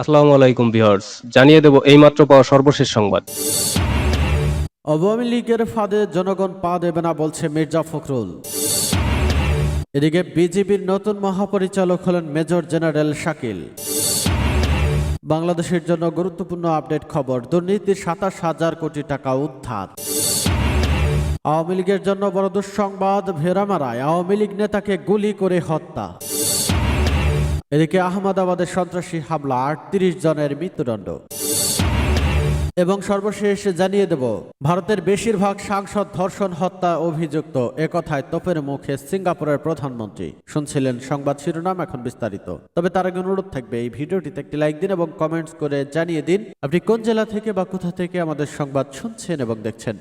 আসসালামু আলাইকুম ভিউয়ার্স, জানিয়ে দেব এইমাত্র পাওয়া সর্বশেষ সংবাদ। আওয়ামী লীগের ফাঁদে জনগণ পা দেবে না বলছে মির্জা ফখরুল। এদিকে বিজিবির নতুন মহাপরিচালক হলেন মেজর জেনারেল শাকিল। বাংলাদেশের জন্য গুরুত্বপূর্ণ আপডেট খবর, দুর্নীতির সাতাশ হাজার কোটি টাকা উদ্ধার। আওয়ামী লীগের জন্য বড় দুঃসংবাদ ভেরামারায় আওয়ামী লীগ নেতাকে গুলি করে হত্যা। এদিকে আহমেদাবাদের সন্ত্রাসী হামলা, আটত্রিশ জনের মৃত্যুদণ্ড। এবং সর্বশেষ জানিয়ে দেব, ভারতের বেশিরভাগ সাংসদ ধর্ষণ, হত্যা অভিযুক্ত। একথায় তোপের মুখে সিঙ্গাপুরের প্রধানমন্ত্রী। শুনছিলেন সংবাদ শিরোনাম এখন বিস্তারিত। তবে তার আগে অনুরোধ থাকবে, এই ভিডিওটিতে একটি লাইক দিন এবং কমেন্টস করে জানিয়ে দিন, আপনি কোন জেলা থেকে বা কোথা থেকে আমাদের সংবাদ শুনছেন এবং দেখছেন।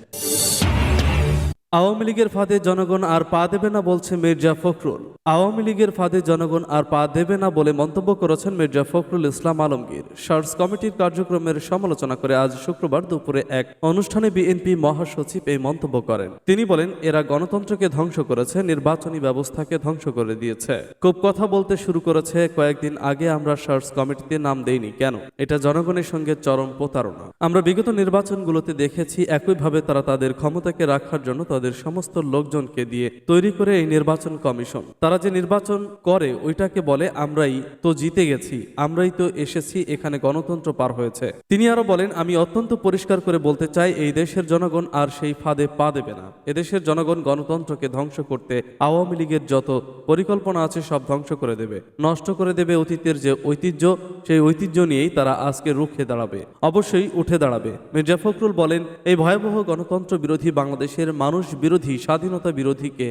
আওয়ামী লীগের ফাঁদে জনগণ আর পা দেবে না বলছে মির্জা ফখরুল। আওয়ামী লীগের ফাঁদে জনগণ আর পা দেবে না বলে মন্তব্য করেছেন মির্জা ফখরুল ইসলাম আলমগীর। সার্চ কমিটির কার্যক্রমের সমালোচনা করে আজ শুক্রবার দুপুরে এক অনুষ্ঠানে বিএনপি মহাসচিব এই মন্তব্য করেন। তিনি বলেন, এরা গণতন্ত্রকে ধ্বংস করেছে, নির্বাচনী ব্যবস্থাকে ধ্বংস করে দিয়েছে। খুব কথা বলতে শুরু করেছে, কয়েকদিন আগে আমরা সার্চ কমিটিতে নাম দেইনি, কেন? এটা জনগণের সঙ্গে চরম প্রতারণা। আমরা বিগত নির্বাচনগুলোতে দেখেছি, একইভাবে তারা তাদের ক্ষমতাকে রাখার জন্য তাদের সমস্ত লোকজনকে দিয়ে তৈরি করে এই নির্বাচন কমিশন। তারা যে নির্বাচন করে, ওইটাকে বলে, আমরাই তো জিতে গেছি, আমরাই তো এসেছি, এখানে গণতন্ত্র পার হয়েছে। তিনি আরও বলেন, আমি অত্যন্ত পরিষ্কার করে বলতে চাই, এই দেশের জনগণ আর সেই ফাঁদে পা দেবে না। এদেশের জনগণ গণতন্ত্রকে ধ্বংস করতে আওয়ামী লীগের যত পরিকল্পনা আছে, সব ধ্বংস করে দেবে। নষ্ট করে দেবে অতীতের যে ঐতিহ্য, সেই ঐতিহ্য নিয়েই তারা আজকে রুখে দাঁড়াবে, অবশ্যই উঠে দাঁড়াবে। মির্জা ফখরুল বলেন, এই ভয়াবহ গণতন্ত্র বিরোধী বাংলাদেশের মানুষ বিরোধী, স্বাধীনতা বিরোধীকে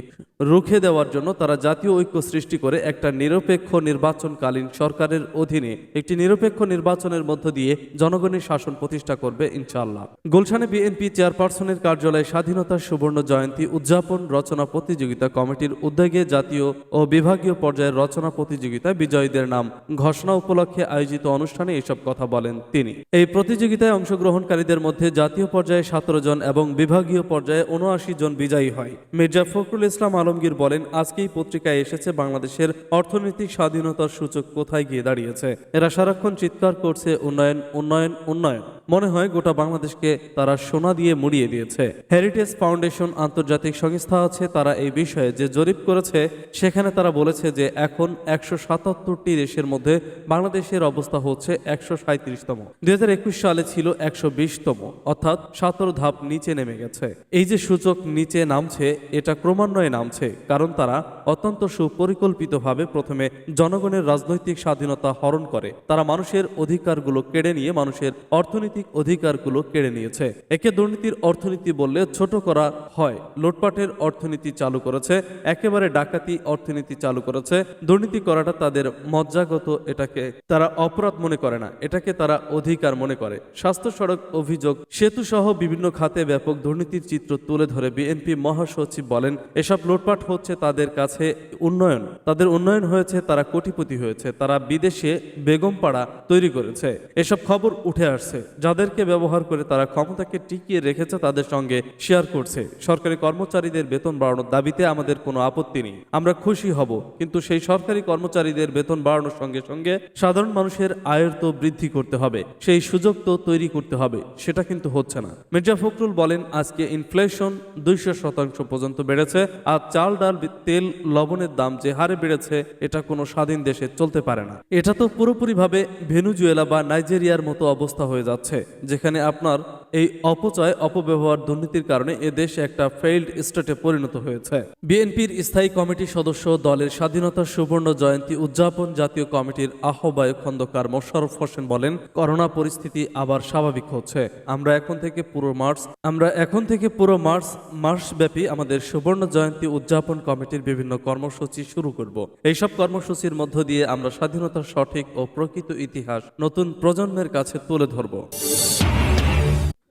রুখে দেওয়ার জন্য তারা জাতীয় ঐক্য সৃষ্টি করে একটা নিরপেক্ষ নির্বাচনকালীন সরকারের অধীনে একটি নিরপেক্ষ নির্বাচনের মধ্য দিয়ে জনগণের শাসন প্রতিষ্ঠা করবে ইনশাআল্লাহ। গুলশানে বিএনপি চেয়ারপারসনের কার্যালয়ে স্বাধীনতার সুবর্ণ জয়ন্তী উদযাপন রচনা প্রতিযোগিতা কমিটির উদ্যোগে জাতীয় ও বিভাগীয় পর্যায়ের রচনা প্রতিযোগিতা বিজয়ীদের নাম ঘোষণা উপলক্ষে আয়োজিত অনুষ্ঠানে এসব কথা বলেন তিনি। এই প্রতিযোগিতায় অংশগ্রহণকারীদের মধ্যে জাতীয় পর্যায়ে সতেরো জন এবং বিভাগীয় পর্যায়ে উনআশি জন বিজয়ী হয়। মির্জা ফখরুল ইসলাম আলমগীর বলেন, আজকেই পত্রিকায় এসেছে বাংলাদেশের অর্থনৈতিক স্বাধীনতার সূচক কোথায় গিয়ে দাঁড়িয়েছে। এরা সারাক্ষণ চিৎকার করছে, উন্নয়ন উন্নয়ন উন্নয়ন। মনে হয় গোটা বাংলাদেশকে তারা সোনা দিয়ে মুড়িয়ে দিয়েছে। হেরিটেজ ফাউন্ডেশন আন্তর্জাতিক সংস্থা আছে, তারা এই বিষয়ে যে জরিপ করেছে, সেখানে তারা বলেছে যে এখন একশো সাতাত্তরটি দেশের মধ্যে বাংলাদেশের অবস্থা হচ্ছে একশো সাঁত্রিশতম দুই হাজার একুশ সালে ছিল একশো বিশতম, অর্থাৎ সতেরো ধাপ নিচে নেমে গেছে। এই যে সূচক নিচে নামছে, এটা ক্রমান্বয়ে নামছে, কারণ তারা অত্যন্ত সুপরিকল্পিতভাবে প্রথমে জনগণের রাজনৈতিক স্বাধীনতা হরণ করে। তারা মানুষের অধিকারগুলো কেড়ে নিয়ে মানুষের অর্থনৈতিক অধিকারগুলো কেড়ে নিয়েছে। একে দুর্নীতির অর্থনীতি বললে ছোট করা হয়। লুটপাটের অর্থনীতি চালু করেছে, একেবারে ডাকাতি অর্থনীতি চালু করেছে। দুর্নীতি করাটা তাদের মজ্জাগত, এটাকে তারা অপরাধ মনে করে না, এটাকে তারা অধিকার মনে করে। স্বাস্থ্য সড়ক অভিযোগ সেতু সহ বিভিন্ন খাতে ব্যাপক দুর্নীতির চিত্র তুলে ধরে বিএনপি মহাসচিব বলেন, এসব লুটপাট হচ্ছে তাদের কাছে উন্নয়ন। তাদের উন্নয়ন হয়েছে, তারা কোটিপতি হয়েছে, তারা বিদেশে বেগমপাড়া তৈরি করেছে। এসব খবর উঠে আসছে। যাদেরকে ব্যবহার করে তারা ক্ষমতাকে টিকিয়ে রেখেছে তাদের সঙ্গে শেয়ার করছে। সরকারি কর্মচারীদের বেতন বাড়ানোর দাবিতে আমাদের কোনো আপত্তি নেই। আমরা খুশি হব, কিন্তু সেই সরকারি কর্মচারীদের বেতন বাড়ানোর সঙ্গে সঙ্গে সাধারণ মানুষের আয়ের তো বৃদ্ধি করতে হবে, সেই সুযোগ তো তৈরি করতে হবে, সেটা কিন্তু হচ্ছে না। মির্জা ফখরুল বলেন, আজকে ইনফ্লেশন দুইশো শতাংশ পর্যন্ত বেড়েছে, আর চাল, ডাল, তেল, লবণের দাম যে হারে বেড়েছে, এটা কোনো স্বাধীন দেশে চলতে পারে না। এটা তো পুরোপুরিভাবে ভেনুজুয়েলা বা নাইজেরিয়ার মতো অবস্থা হয়ে যাচ্ছে। যেখানে আপনার এই অপচয়, অপব্যবহার দুর্নীতির কারণে এ দেশ একটা ফেইল্ড স্টেটে পরিণত হয়েছে। বিএনপির স্থায়ী কমিটির সদস্য দলের স্বাধীনতা সুবর্ণ জয়ন্তী উদযাপন জাতীয় কমিটির আহ্বায়ক খন্দকার মোশাররফ হোসেন বলেন, করোনা পরিস্থিতি আবার স্বাভাবিক হচ্ছে। আমরা এখন থেকে পুরো মার্চ, আমরা এখন থেকে পুরো মার্চ, মাসব্যাপী আমাদের সুবর্ণ জয়ন্তী উদযাপন কমিটির বিভিন্ন কর্মসূচি শুরু করব। এইসব কর্মসূচির মধ্য দিয়ে আমরা স্বাধীনতার সঠিক ও প্রকৃত ইতিহাস নতুন প্রজন্মের কাছে তুলে ধরব।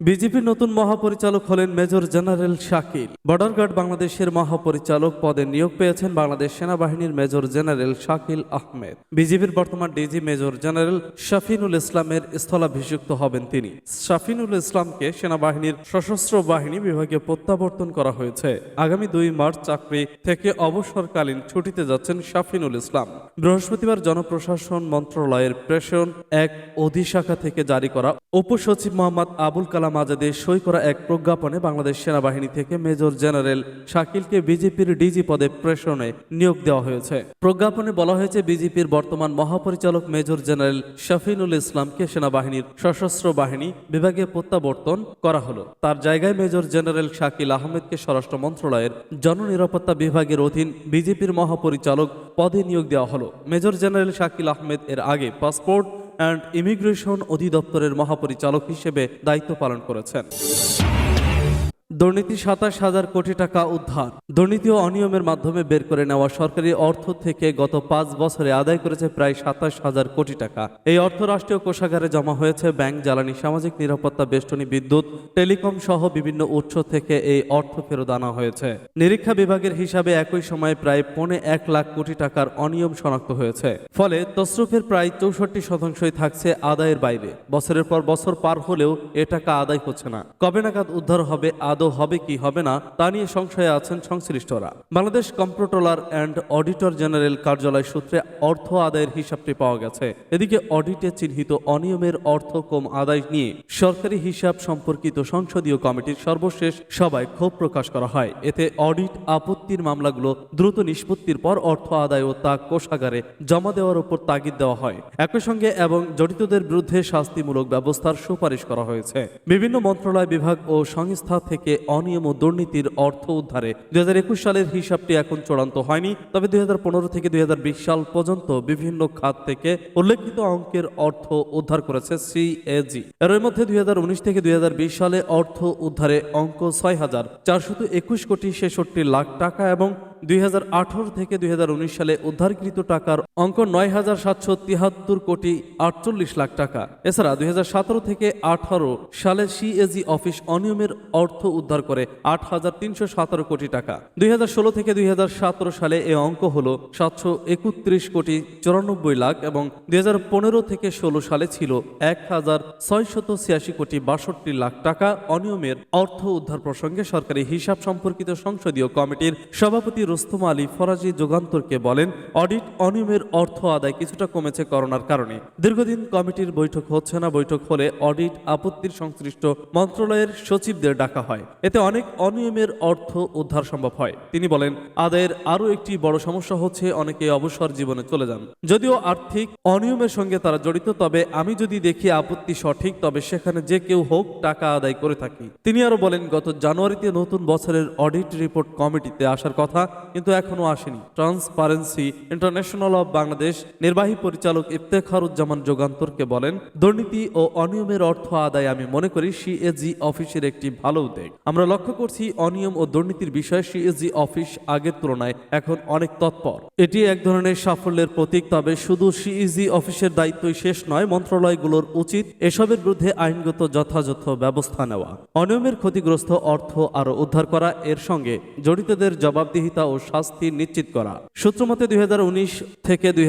বিজেপির নতুন মহাপরিচালক হলেন major general Shakil. Border guard বাংলাদেশের মহাপরিচালক পদে নিয়োগ পেয়েছেন বাংলাদেশ সেনাবাহিনীর মেজর জেনারেল শাকিল আহমেদ। বিজেপির বর্তমান ডিজি মেজর জেনারেল শাফিনুল ইসলামের স্থলাভিষিক্ত হবেন তিনি। শাফিনুল ইসলামকে সেনাবাহিনীর সশস্ত্র বাহিনী বিভাগে প্রত্যাবর্তন করা হয়েছে। আগামী দুই মার্চ চাকরি থেকে অবসরকালীন ছুটিতে যাচ্ছেন শাফিনুল ইসলাম। বৃহস্পতিবার জনপ্রশাসন মন্ত্রণালয়ের প্রেষণ এক অধিশাখা থেকে জারি করা উপসচিব মোহাম্মদ আবুল কালাম আজাদের সই করা এক প্রজ্ঞাপনে বাংলাদেশ সেনাবাহিনী থেকে মেজর জেনারেল শাকিলকে বিজেপির ডিজি পদে প্রেষণে নিয়োগ দেওয়া হয়েছে। প্রজ্ঞাপনে বলা হয়েছে, বিজেপির বর্তমান মহাপরিচালক মেজর জেনারেল শাফিনুল ইসলামকে সেনাবাহিনীর সশস্ত্র বাহিনী বিভাগে প্রত্যাবর্তন করা হলো। তার জায়গায় মেজর জেনারেল শাকিল আহমেদকে স্বরাষ্ট্র মন্ত্রণালয়ের জননিরাপত্তা বিভাগের অধীন বিজেপির মহাপরিচালক পদে নিয়োগ দেওয়া হলো। মেজর জেনারেল শাকিল আহমেদ এর আগে পাসপোর্ট অ্যান্ড ইমিগ্রেশন অধিদপ্তরের মহাপরিচালক হিসেবে দায়িত্ব পালন করেছেন। দুর্নীতি সাতাশ হাজার কোটি টাকা উদ্ধার। দুর্নীতি ও অনিয়মের মাধ্যমে বের করে নেওয়া সরকারি অর্থ থেকে গত পাঁচ বছরে আদায় করেছে প্রায় সাতাশ হাজার কোটি টাকা। এই অর্থ রাষ্ট্রীয় কোষাগারে জমা হয়েছে ব্যাংক, জ্বালানি, সামাজিক নিরাপত্তা, বেষ্টনী, বিদ্যুৎ, টেলিকম সহ বিভিন্ন উৎস থেকে এই অর্থ ফেরত আনা হয়েছে। নিরীক্ষা বিভাগের হিসাবে একই সময়ে প্রায় পৌনে এক লাখ কোটি টাকার অনিয়ম শনাক্ত হয়েছে। ফলে তসরুফের প্রায় চৌষট্টি শতাংশই থাকছে আদায়ের বাইরে। বছরের পর বছর পার হলেও এ টাকা আদায় হচ্ছে না। কবে নাগাদ উদ্ধার হবে, আদৌ হবে কি হবে না, তা নিয়ে সংশয়ে আছেন সংশ্লিষ্টরা। Bangladesh comptroller and auditor general কার্যালয় সূত্রে অর্থ আদায়ের হিসাবটি পাওয়া গেছে। এদিকে অডিটে চিহ্নিত অনিয়মের অর্থ কম আদায় নিয়ে সরকারি হিসাব সম্পর্কিত সংসদীয় কমিটির সর্বশেষ সভায় ক্ষোভ প্রকাশ করা হয়। এতে অডিট আপত্তির মামলাগুলো দ্রুত নিষ্পত্তির পর অর্থ আদায় ও তা কোষাগারে জমা দেওয়ার উপর তাগিদ দেওয়া হয়। একই সঙ্গে এবং জড়িতদের বিরুদ্ধে শাস্তিমূলক ব্যবস্থার সুপারিশ করা হয়েছে। বিভিন্ন মন্ত্রণালয় বিভাগ ও সংস্থা থেকে অনিয়ম ও দুর্নীতির অর্থ উদ্ধারে। দুই সালের হিসাবটি এখন চূড়ান্ত হয়নি, তবে দুই থেকে দুই হাজার বিশ সাল পর্যন্ত বিভিন্ন খাত থেকে উল্লেখিত অঙ্কের অর্থ উদ্ধার করেছে সিএজি এর মধ্যে দুই হাজার উনিশ থেকে দুই হাজার বিশ সালে অর্থ উদ্ধারে অঙ্ক ছয় হাজার চারশত একুশ কোটি ছেষট্টি লাখ টাকা এবং দুই হাজার আঠারো থেকে দুই হাজার উনিশ সালে উদ্ধারকৃত টাকার অঙ্ক নয় হাজার সাতশো তিয়াত্তর কোটি আটচল্লিশ লাখ টাকা। এছাড়া দুই থেকে আঠারো সালে সিএজি অফিস অনিয়মের অর্থ উদ্ধার করে আট হাজার তিনশো সতেরো কোটি টাকা। দুই থেকে দুই সালে এ অঙ্ক হল সাতশো একত্রিশ কোটি চুরানব্বই লাখ এবং দুই হাজার পনেরো থেকে ষোলো সালে ছিল এক হাজার ছয়শত ছিয়াশি কোটি বাষট্টি লাখ টাকা অনিয়মের অর্থ উদ্ধার প্রসঙ্গে সরকারি হিসাব সম্পর্কিত সংসদীয় কমিটির সভাপতি রুস্তম আলী ফরাজি যুগান্তরকে বলেন, অডিট অনিয়মের অর্থ আদায় কিছুটা কমেছে করোনার কারণে। দীর্ঘদিন কমিটির বৈঠক হচ্ছে না, বৈঠক হলে অডিট আপত্তির সংশ্লিষ্ট মন্ত্রণালয়ের সচিবদের ডাকা হয়। এতে অনেক অনিয়মের অর্থ উদ্ধার সম্ভব হয়। তিনি বলেন, আদায়ের আরও একটি বড় সমস্যা হচ্ছে অনেকে অবসর জীবনে চলে যান। যদিও আর্থিক অনিয়মের সঙ্গে তারা জড়িত, তবে আমি যদি দেখি আপত্তি সঠিক, তবে সেখানে যে কেউ হোক টাকা আদায় করে থাকি। তিনি আরও বলেন, গত জানুয়ারিতে নতুন বছরের অডিট রিপোর্ট কমিটিতে আসার কথা কিন্তু এখনও আসেনি। ট্রান্সপারেন্সি ইন্টারন্যাশনাল অব বাংলাদেশ নির্বাহী পরিচালক ইফতেখারুজ্জামান যোগান্তরকে বলেন, দুর্নীতি ও অনিয়মের অর্থ আদায় আমি মনে করি সিএজি অফিসের একটি ভালো উদ্যোগ। আমরা লক্ষ্য করছি অনিয়ম ও দুর্নীতির বিষয়ে সিএজি অফিস আগের তুলনায় এখন অনেক তৎপর। এটি এক ধরনের সাফল্যের প্রতীক, তবে শুধু সিইজি অফিসের দায়িত্বই শেষ নয়, মন্ত্রণালয়গুলোর উচিত এসবের বিরুদ্ধে আইনগত যথাযথ ব্যবস্থা নেওয়া। অনিয়মের ক্ষতিগ্রস্ত অর্থ আরও উদ্ধার করা, এর সঙ্গে জড়িতদের জবাবদিহিতা ও শাস্তি নিশ্চিত করা। সূত্রমতে দুই হাজার উনিশ থেকে দুই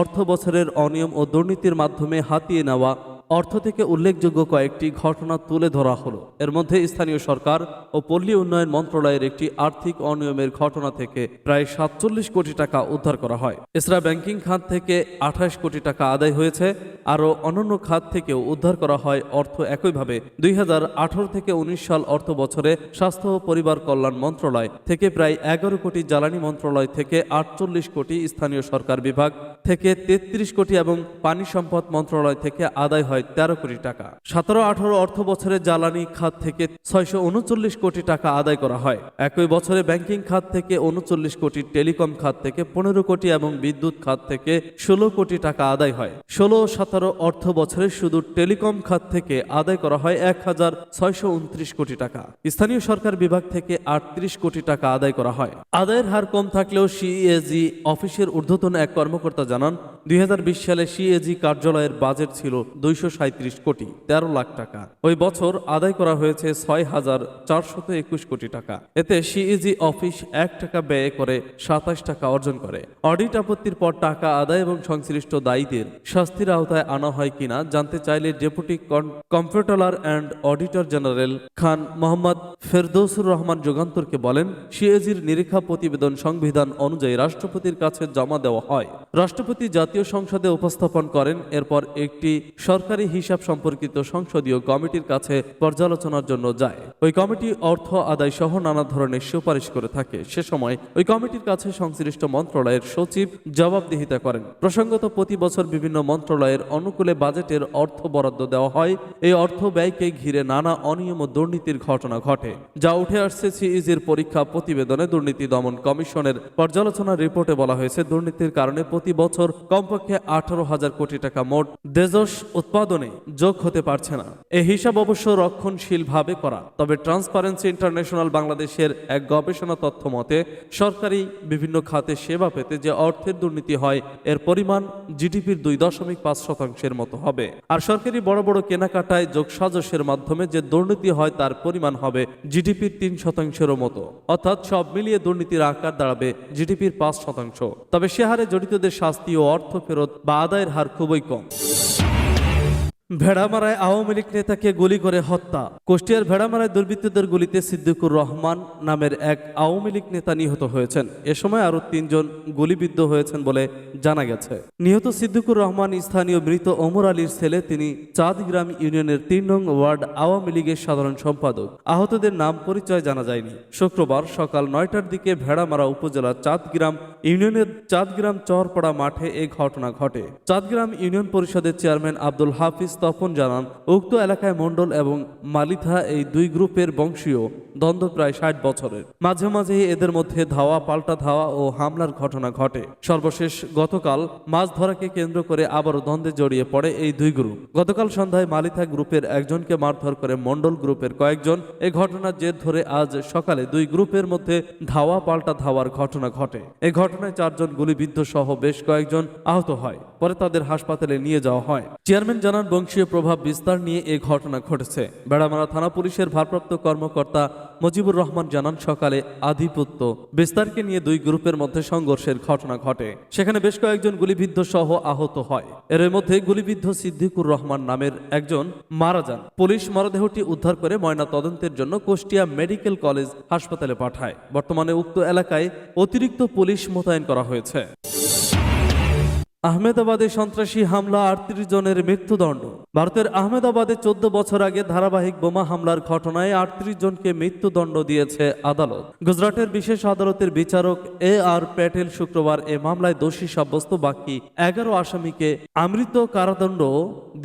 অর্থ বছরের অনিয়ম ও দুর্নীতির মাধ্যমে হাতিয়ে নেওয়া অর্থ থেকে উল্লেখযোগ্য কয়েকটি ঘটনা তুলে ধরা হলো। এর মধ্যে স্থানীয় সরকার ও পল্লী উন্নয়ন মন্ত্রণালয়ের একটি আর্থিক অনিয়মের ঘটনা থেকে প্রায় সাতচল্লিশ কোটি টাকা উদ্ধার করা হয়। এছাড়া ব্যাংকিং খাত থেকে আঠাশ কোটি টাকা আদায় হয়েছে। আরও অন্যান্য খাত থেকেও উদ্ধার করা হয় অর্থ একইভাবে দুই হাজার আঠারো থেকে উনিশ সাল অর্থ বছরে স্বাস্থ্য ও পরিবার কল্যাণ মন্ত্রণালয় থেকে প্রায় এগারো কোটি জ্বালানি মন্ত্রণালয় থেকে আটচল্লিশ কোটি স্থানীয় সরকার বিভাগ থেকে তেত্রিশ কোটি এবং পানি সম্পদ মন্ত্রণালয় থেকে আদায় হয় তেরো কোটি টাকা। সতেরো আঠারো অর্থ বছরে জ্বালানি খাত থেকে ছয়শো উনচল্লিশ কোটি টাকা আদায় করা হয়। একই বছরে ব্যাংকিং খাত থেকে উনচল্লিশ কোটি, টেলিকম খাত থেকে পনেরো কোটি এবং বিদ্যুৎ খাত থেকে ষোলো কোটি টাকা আদায় হয়। ষোলো সতেরো অর্থ বছরে শুধু টেলিকম খাত থেকে আদায় করা হয় এক হাজার ছয়শো উনত্রিশ কোটি টাকা। স্থানীয় সরকার বিভাগ থেকে আটত্রিশ কোটি টাকা আদায় করা হয়। আদায়ের হার কম থাকলেও সিএজি অফিসের ঊর্ধ্বতন এক কর্মকর্তা জানান, দুই হাজার বিশ সালে সিএজি কার্যালয়ের বাজেট ছিল দুইশো কোটি, তেরো লাখ টাকা। ওই বছর আদায় করা হয়েছে ছয় হাজার চারশত কোটি টাকা। এতে সিএজি অফিস এক টাকা ব্যয় করে সাতাশ টাকা অর্জন করে। অডিট আপত্তির পর টাকা আদায় এবং সংশ্লিষ্ট দায়ীদের শাস্তির আওতায় আনা হয় কিনা জানতে চাইলে deputy comptroller and auditor general Khan Mohammad Ferdousur Rahman যুগান্তরকে বলেন সিএজির নিরীক্ষা প্রতিবেদন সংবিধান অনুযায়ী রাষ্ট্রপতির কাছে জমা দেওয়া হয়। রাষ্ট্রপতি জাতীয় সংসদে উপস্থাপন করেন, এরপর একটি সরকারি হিসাব সম্পর্কিত সংসদীয় কমিটির কাছে পর্যালোচনার জন্য যায়। ওই কমিটি অর্থ আদায় সহ নানা ধরনের সুপারিশ করে থাকে। সে সময় ওই কমিটির কাছে সংশ্লিষ্ট মন্ত্রণালয়ের সচিব জবাবদিহিতা করেন। প্রসঙ্গত, প্রতি বছর বিভিন্ন মন্ত্রণালয়ের অনুকূলে বাজেটের অর্থ বরাদ্দ দেওয়া হয়। এই অর্থ ব্যয়কে ঘিরে নানা অনিয়ম ও দুর্নীতির ঘটনা ঘটে। যা উঠে আসছে সিইজির পরীক্ষা প্রতিবেদনে দুর্নীতি দমন কমিশনের পর্যালোচনা রিপোর্টে বলা হয়েছে, দুর্নীতির কারণে প্রতি বছর কমপক্ষে আঠারো হাজার কোটি টাকা মোট দেজস উৎপাদনে যোগ হতে পারছে না। এই হিসাব অবশ্য রক্ষণশীলভাবে করা। তবে ট্রান্সপারেন্সি ইন্টারন্যাশনাল বাংলাদেশের এক গবেষণা তথ্য মতে, সরকারি বিভিন্ন খাতে সেবা পেতে যে অর্থের দুর্নীতি হয়, এর পরিমাণ জিডিপির দুই দশমিক পাঁচ শতাংশের মতো হবে। আর সরকারি বড় বড় কেনাকাটায় যোগসাজসের মাধ্যমে যে দুর্নীতি হয়, তার পরিমাণ হবে জিডিপির তিন শতাংশেরও মতো। অর্থাৎ সব মিলিয়ে দুর্নীতির আকার দাঁড়াবে জিডিপির পাঁচ শতাংশ। তবে সে হারে জড়িতদের শাস্তি ও অর্থ ফেরত বা আদায়ের হার খুবই কম। ভেড়ামারায় আওয়ামী লীগ নেতাকে গুলি করে হত্যা। কুষ্টিয়ার ভেড়ামারায় দুর্বৃত্তদের গুলিতে সিদ্দিকুর রহমান নামের এক আওয়ামী লীগ নেতা নিহত হয়েছেন। এ সময় আরও তিনজন গুলিবিদ্ধ হয়েছেন বলে জানা গেছে। নিহত সিদ্দিকুর রহমান স্থানীয় মৃত ওমর আলীর ছেলে, তিনি চাঁদগ্রাম ইউনিয়নের তিন নং ওয়ার্ড আওয়ামী লীগের সাধারণ সম্পাদক। আহতদের নাম পরিচয় জানা যায়নি। শুক্রবার সকাল নয়টার দিকে ভেড়ামারা উপজেলার চাঁদগ্রাম ইউনিয়নের চাঁদগ্রাম চরপাড়া মাঠে এই ঘটনা ঘটে। চাঁদগ্রাম ইউনিয়ন পরিষদের চেয়ারম্যান আব্দুল হাফিজ তপন জানান, উক্ত এলাকায় মণ্ডল এবং মালিথা এই দুই গ্রুপের বংশীয়, দ্বন্দ্ব প্রায় ষাট বছরের। মাঝে মাঝে এদের মধ্যে ধাওয়া, পাল্টা ধাওয়া ও হামলার ঘটনা ঘটে। সর্বশেষ গতকাল মাছ ধরাকে কেন্দ্র করে আবারও দ্বন্দ্বে জড়িয়ে পড়ে এই দুই গ্রুপ। গতকাল সন্ধ্যায় মালিথা গ্রুপের একজনকে মারধর করে মণ্ডল গ্রুপের কয়েকজন। এ ঘটনার জের ধরে আজ সকালে দুই গ্রুপের মধ্যে ধাওয়া, পাল্টা ধাওয়ার ঘটনা ঘটে। এই ঘটনায় চারজন গুলিবিদ্ধ সহ বেশ কয়েকজন আহত হয়। পরে তাদের হাসপাতালে নিয়ে যাওয়া হয়। চেয়ারম্যান জানান, বংশীয় প্রভাব বিস্তার নিয়ে এই ঘটনা ঘটেছে। বেড়ামারা থানা পুলিশের ভারপ্রাপ্ত কর্মকর্তা মুজিবুর রহমান জানান, সকালে আধিপত্য বিস্তারকে নিয়ে দুই গ্রুপের মধ্যে সংঘর্ষের ঘটনা ঘটে। সেখানে বেশ কয়েকজন গুলিবিদ্ধ সহ আহত হয়। এর মধ্যে গুলিবিদ্ধ সিদ্দিকুর রহমান নামের একজন মারা যান। পুলিশ মরদেহটি উদ্ধার করে ময়না তদন্তের জন্য কুষ্টিয়া মেডিকেল কলেজ হাসপাতালে পাঠায়। বর্তমানে উক্ত এলাকায় অতিরিক্ত পুলিশ মোতায়েন করা হয়েছে। আহমেদাবাদে সন্ত্রাসী হামলা, আটত্রিশ জনের মৃত্যুদণ্ড। ভারতের আহমেদাবাদে চোদ্দ বছর আগে ধারাবাহিক বোমা হামলার ঘটনায় আটত্রিশ জনকে মৃত্যুদণ্ড দিয়েছে আদালত। গুজরাটের বিশেষ আদালতের বিচারক এ আর প্যাটেল শুক্রবার এ মামলায় দোষী সাব্যস্ত বাকি এগারো আসামিকে আমৃত কারাদণ্ড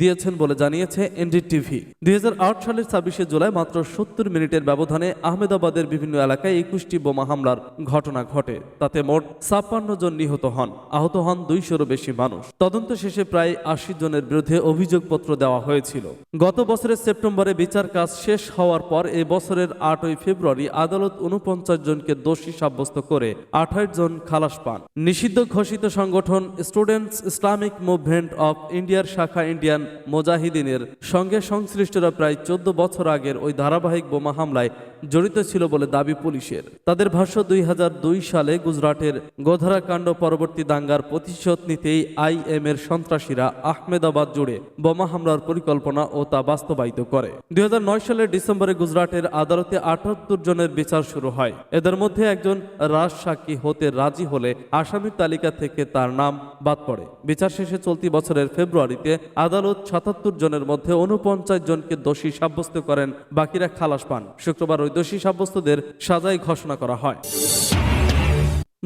দিয়েছেন বলে জানিয়েছে এনডিটিভি। দুই হাজার আট সালের ছাব্বিশে জুলাই মাত্র সত্তর মিনিটের ব্যবধানে আহমেদাবাদের বিভিন্ন এলাকায় একুশটি বোমা হামলার ঘটনা ঘটে। তাতে মোট ছাপ্পান্ন জন নিহত হন। আহত হন দুইশোরও বেশি মানুষ। তদন্ত শেষে প্রায় আশি জনের বিরুদ্ধে অভিযোগপত্র দেওয়া হয়েছিল। গত বছরের সেপ্টেম্বরে বিচার কাজ শেষ হওয়ার পর এ বছরের আটই ফেব্রুয়ারি আদালত উনপঞ্চাশ জনকে দোষী সাব্যস্ত করে আঠাশ জন খালাস পান। নিষিদ্ধ ঘোষিত সংগঠন স্টুডেন্টস ইসলামিক মুভমেন্ট অফ ইন্ডিয়ার শাখা ইন্ডিয়ান মোজাহিদিনের সঙ্গে সংশ্লিষ্টরা প্রায় চোদ্দ বছর আগের ওই ধারাবাহিক বোমা হামলায় জড়িত ছিল বলে দাবি পুলিশের। তাদের ভাষ্য, দুই হাজার দুই সালে গুজরাটের গোধরা কাণ্ড পরবর্তী দাঙ্গার প্রতিশোধ নিতেই আইএম এর সন্ত্রাসীরা আহমেদাবাদ জুড়ে বোমা হামলার পরিকল্পনা ও তা বাস্তবায়িত করে। দুই সালের ডিসেম্বরে গুজরাটের আদালতে আটাত্তর জনের বিচার শুরু হয়। এদের মধ্যে একজন রাজ সাক্ষী হতে রাজি হলে আসামির তালিকা থেকে তার নাম বাদ পড়ে। বিচার শেষে চলতি বছরের ফেব্রুয়ারিতে আদালত সাতাত্তর জনের মধ্যে উনপঞ্চাশ জনকে দোষী সাব্যস্ত করেন, বাকিরা খালাস পান। শুক্রবার দোষী সাব্যস্তদের সাজাই ঘোষণা করা হয়।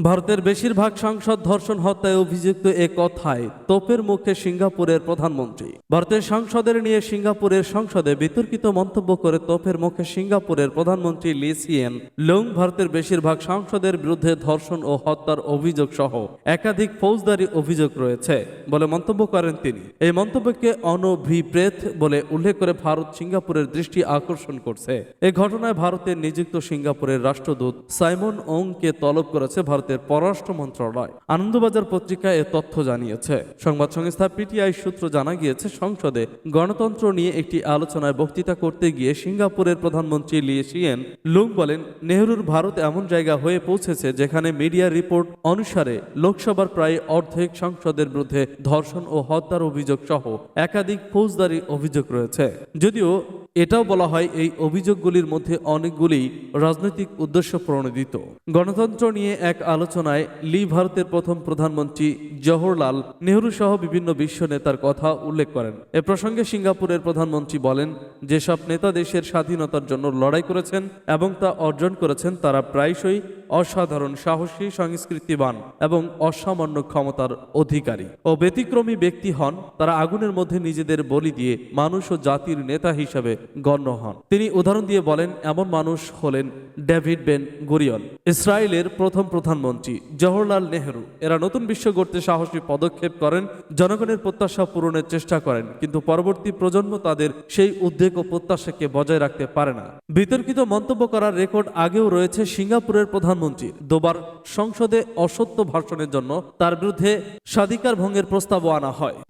ভারতের বেশিরভাগ সাংসদ ধর্ষণ হত্যায় অভিযুক্ত এ কথায় তোপের মুখে সিঙ্গাপুরের প্রধানমন্ত্রী। ভারতের সাংসদের নিয়ে সিঙ্গাপুরের সংসদে বিতর্কিত মন্তব্য করে তোপের মুখে সিঙ্গাপুরের প্রধানমন্ত্রী লি সিয়েন লুং ভারতের বেশিরভাগ সাংসদের বিরুদ্ধে ধর্ষণ ও হত্যার অভিযোগ সহ একাধিক ফৌজদারি অভিযোগ রয়েছে বলে মন্তব্য করেন তিনি। এই মন্তব্যকে অনভিপ্রেত বলে উল্লেখ করে ভারত সিঙ্গাপুরের দৃষ্টি আকর্ষণ করছে। এ ঘটনায় ভারতের নিযুক্ত সিঙ্গাপুরের রাষ্ট্রদূত সাইমন ওংকে তলব করেছে ভারতের ভারতের পররাষ্ট্র মন্ত্রণালয়। আনন্দবাজার পত্রিকা এ তথ্য জানিয়েছে। সংবাদ সংস্থা পিটিআই সূত্র জানা গিয়েছে, সংসদে গণতন্ত্র নিয়ে একটি আলোচনায় বক্তৃতা করতে গিয়ে সিঙ্গাপুরের প্রধানমন্ত্রী লি সিয়েন লুং বলেন, নেহরুর ভারত এমন জায়গা হয়ে পৌঁছেছে যেখানে মিডিয়া রিপোর্ট অনুসারে লোকসভার প্রায় অর্ধেক সংসদের বিরুদ্ধে ধর্ষণ ও হত্যার অভিযোগ সহ একাধিক ফৌজদারি অভিযোগ রয়েছে। যদিও এটাও বলা হয় এই অভিযোগগুলির মধ্যে অনেকগুলি রাজনৈতিক উদ্দেশ্য প্রণোদিত। গণতন্ত্র নিয়ে এক আলোচনায় লি ভারতের প্রথম প্রধানমন্ত্রী জওহরলাল নেহরু সহ বিভিন্ন বিশ্ব নেতার কথা উল্লেখ করেন। এ প্রসঙ্গে সিঙ্গাপুরের প্রধানমন্ত্রী বলেন, যেসব নেতা দেশের স্বাধীনতার জন্য লড়াই করেছেন এবং তা অর্জন করেছেন, তারা প্রায়শই অসাধারণ, সাহসী, সংস্কৃতিবান এবং অসামান্য ক্ষমতার অধিকারী। ও ব্যতিক্রমী ব্যক্তি হন, তারা আগুনের মধ্যে নিজেদের বলি দিয়ে মানুষ ও জাতির নেতা হিসেবে গণ্য হন। তিনি উদাহরণ দিয়ে বলেন, এমন মানুষ হলেন ডেভিড বেন গুরিয়ন, ইসরায়েলের প্রথম প্রধানমন্ত্রী জওহরলাল নেহরু। এরা নতুন বিশ্ব গড়তে সাহসী পদক্ষেপ করেন, জনগণের প্রত্যাশা পূরণের চেষ্টা করেন, কিন্তু পরবর্তী প্রজন্ম তাদের সেই উদ্বেগ ও প্রত্যাশাকে বজায় রাখতে পারে না। বিতর্কিত মন্তব্য করার রেকর্ড আগেও রয়েছে সিঙ্গাপুরের প্রধানমন্ত্রীর দুবার সংসদে অসত্য ভাষণের জন্য তার বিরুদ্ধে স্বাধিকার ভঙ্গের প্রস্তাবও আনা হয়।